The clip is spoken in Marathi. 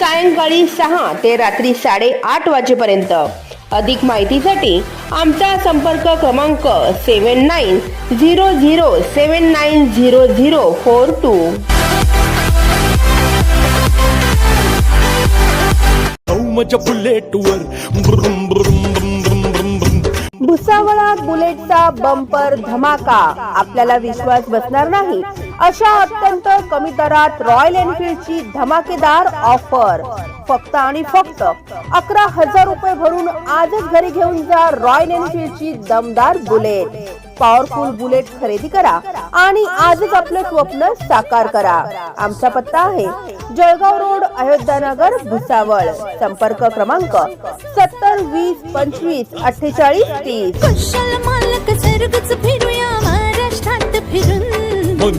सायंकाळी सहा ते रात्री साडेआठ वाजेपर्यंत. अधिक माहितीसाठी आमचा संपर्क क्रमांक seven nine zero zero seven nine zero zero four two. भुसावळात बुलेटचा बंपर धमाका. आपल्याला विश्वास बसणार नाही. अशा अत्यंत कमी दरात रॉयल एनफिल्डची धमाकेदार ऑफर फक्त आणि फक्त अकरा हजार रुपये भरून आजच घरी घेऊन जा रॉयल एनफिल्डची दमदार बुलेट. पॉवरफुल बुलेट खरेदी करा आणि आजच आपलं स्वप्न साकार करा. आमचा पत्ता आहे जळगाव रोड अयोध्यानगर भुसावळ. संपर्क क्रमांक सत्तर वीस पंचवीस अठ्ठेचाळीस तीस.